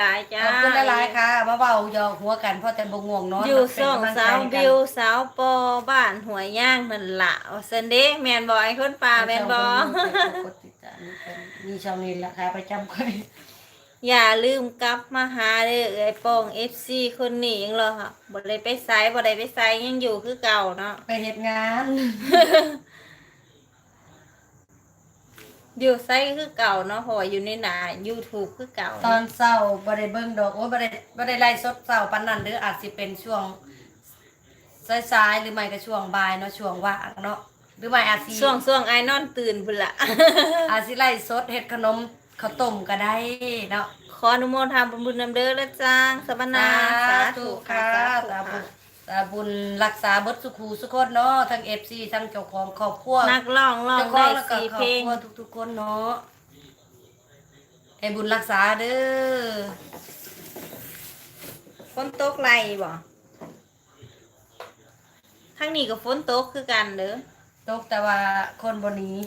หลายๆจ้าขอบคุณหลายๆค่ะมาเบาหยอกหัวกันเพราะแต่บ่ง่วงนอนอยู่เป็นส่องกำลัใจสาวให้กันบิวสาวปอบ้านหัวยย่างนั่นละเอาเซนเด้แมนบอยคนป่าแมนบอกดติดตามมีช่องนี้ราคาประจำค่อยอย่าลืมกลับมาหาเด้อไอ้ปองเอฟซีคนนี้ยังรอค่ะบ่ได้ไปไซบ่ได้ไปไซยังอยู่คือเก่าเนาะไปเฮ็ดงาน อยู่ไซคือเก่าเนาะเพราะว่าอยู่ในหนา YouTube คือเก่าตอนเช้าบ่ได้เบิ่งดอกโอ้ยบ่ได้บ่ได้ไล่สดเช้าปานนั้นหรืออาจสิเป็นช่วงสายๆหรือไม่ก็ช่วงบ่ายเนาะช่วงว่างเนาะหรือไม่อาจสิช่วงช่วงไอ้นอนตื่นพุ่นละ อาจสิไล่สดเฮ็ดขนมข้าวต้มก็ได้เนาะขออนุโมทนาบุญนำเด้อและจ้างสบนาสาธุค่ะสาธุ สาบุญรักษาเบดสุขูสุขคนเนาะทั้ง FC ทั้งเจ้าของครอบครัวนักร้องร้องเจ้าขอได้งแล้วก็สี่ครอเพบลงครัวทุกๆคนเนาะให้บุญรักษาเด้อฝนตกไรบ่ทั้งนี้ก็ฝนตกคือกันเด้อตกแต่ว่าคนบนนี้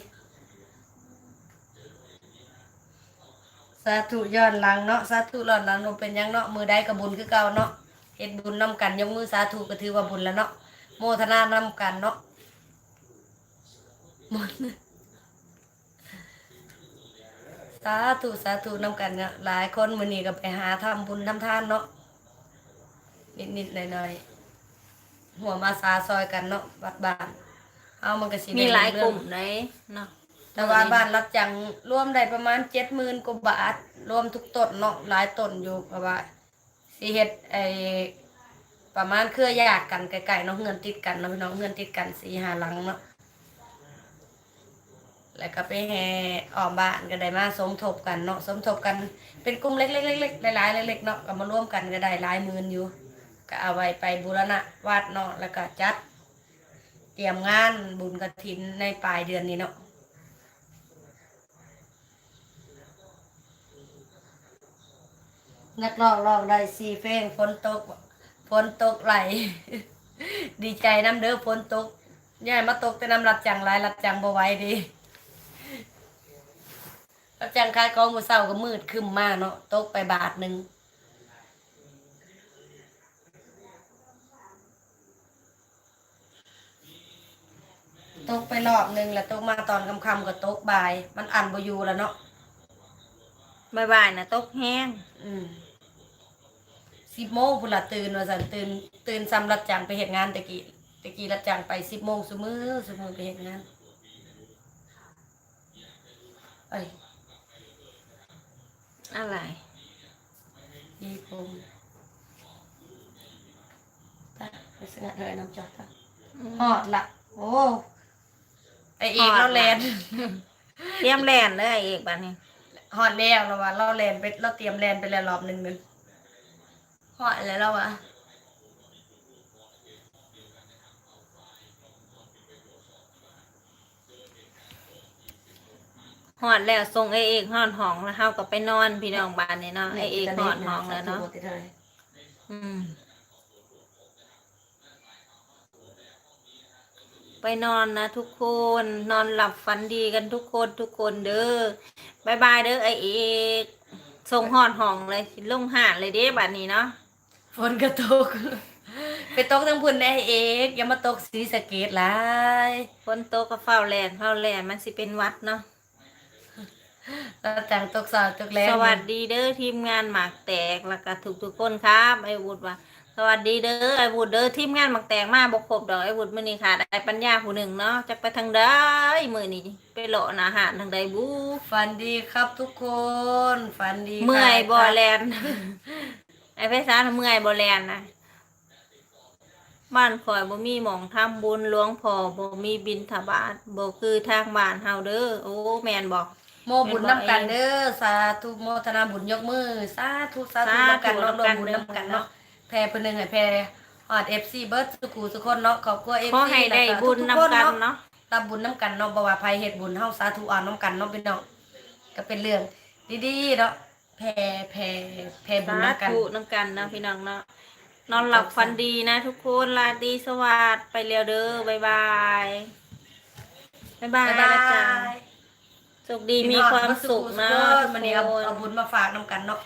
สาธุย้อนหลังเนาะสาธุย้อนหลังเราเป็นหยังเนาะมือใดกับบุญคือเก่าเนาะ เฮ็ดบุญนํกัน ยกมือสาธุก็ถือว่าบุญแล้วเนาะโมทนานํกันเนาะหมดสาธุสาธุนํกันเนาะหลายคนมื้อนี้ก็ไปหาทำบุญทำทานเนาะนิดๆหน่อยๆหัวมาสาซอยกันเนาะวัดบ้านเอามันก็สิได้มีหลายกลุ่มเรื่องไหนเนาะแต่ว่าบ้านรับจังรวมได้ประมาณเจ็ดหมื่นกว่าบาทรวมทุกต้นเนาะหลายต้นอยู่เพราะว่า สิเฮ็ดไอประมาณเครือญาติกันไกลๆเนาะเงินติดกันเนาะพี่น้องเงินติดกันสี่ห้าหลังเนาะแล้วก็ไปแห่ออมบ้านก็ได้มาสมทบกันเนาะสมทบกันเป็นกลุ่มเล็กๆเล็กๆหลายๆเล็กๆเนาะก็มาร่วมกันก็ได้หลายหมื่นอยู่ ก็เอาไว้ไปบูรณะวัดเนาะแล้วก็จัด เตรียมงานบุญกฐินในปลายเดือนนี้เนาะ นักร้องร้องได้สี่เพลงฝนตกฝนตกไหล ดีใจน้ำเด้อฝนตกย่ายมาตกแต่น้ำรับจังหลายรับจังบ่ไหวดีรับจังคายกองมือเศร้าก็มืดครึมมากเนาะตกไปบาทหนึ่งตกไปรอบหนึ่งแล้วตกมาตอนค่ำๆก็ตกบ่าย มันอันบ่อยู่แล้วเนาะบ่ายๆนะตกแห้ง อืม สิบโมงพุ่นละตื่นว่าสันตื่นตื่นซ้ำรับจ้างไปเห็นงานตะกี้ตะกี้รับจ้างไปสิบโมงสมือสมือไปเห็นงานเอ้ยอะไรดีผมตาไปสงัดเลยน้ำจอดตาฮอดละโอ้ไอเอกเราแลนเตรียมแลนเลยไอ้เอกบัดนี้ฮอดแล้วเราว่าเราแลนไปเราเตรียมแลนไปแล้วรอบหนึ่งนึง ฮอดแล้วเราอะหอดแล้วส่งไอ้เอกหอดห้องแล้วเฮาก็ไปนอนพี่น้องบ้านนี่เนาะไอ้เอกหอดห้องแล้วเนาะอืมไปนอนนะทุกคนนอนหลับฝันดีกันทุกคนทุกคนเด้อบายบายเด้อไอเอกส่งหอดห้องเลยสิลงหาดเลยเด้บัดนี้เนาะ ฝนก็ตก ไปตกทั้งพุ่นได้เอกอย่ามาตกสีสะเกตหลายฝนตกก็เฝ้าแลนเฝ้าแลนมันสิเป็นหวัดเนาะแล้วจังตกสาวตกแรงสวัสดีเด้อทีมงานหมากแตกแล้วก็ทุกทุกๆคนครับไอ้วุฒว่า สวัสดีเด้อไอ้วุฒเด้อทีมงานหมากแตกมาบกครบดอกไอ้วุฒมื้อนี้ค่ะได้ปัญญาผู้หนึ่งเนาะจะไปทางใดมื้อนี้ไปโลาะอาหารทางใดบู ฝันดีครับทุกคน ฝันดีค่ะเมื่อยบ่แลน ไอ้ไพศาลเมื่อยบ่แลนนะบ้านข่อยบ่มีหม่องทำบุญหลวงพ่อบ่มีบิณฑบาตบ่คือทางบ้านเฮาเด้อโอ้แม่นบ่โมบุญน้ำกันเด้อสาธุโมทนาบุญยกมือสาธุสาธุสาธุน้ำกันเนาะรวมนำกันบุญน้ำกันเด้อเนาะแพรเพิ่นหนึงให้แพรฮอด FC เบิร์ดสุขูสุกคนเนาะขอบคุณ FC ขอให้ได้แล้วบุญทุกๆนํคนกันเนาะเนาะรับบุญน้ำกันเนาะบ่ว่าภัยเฮ็ดบุญเฮาสาธุอ่านน้ำกันเนาะพี่น้องก็เป็นเรื่องดีๆเนาะ แพรแพรแพรบุญสาน้ำกันธุนํกันเนาะพี่น้องเนาะนอนหลับฝันดีนะทุกคนราตรีสวัสดิ์ไปเร็วเด้อบ๊ายบายบ๊ายบายบ๊ายบานะจ๊ะยสุขดีมีความสุขนะมันนี่เอาทุกคนเอาบุญมาฝากน้ำกันเนาะ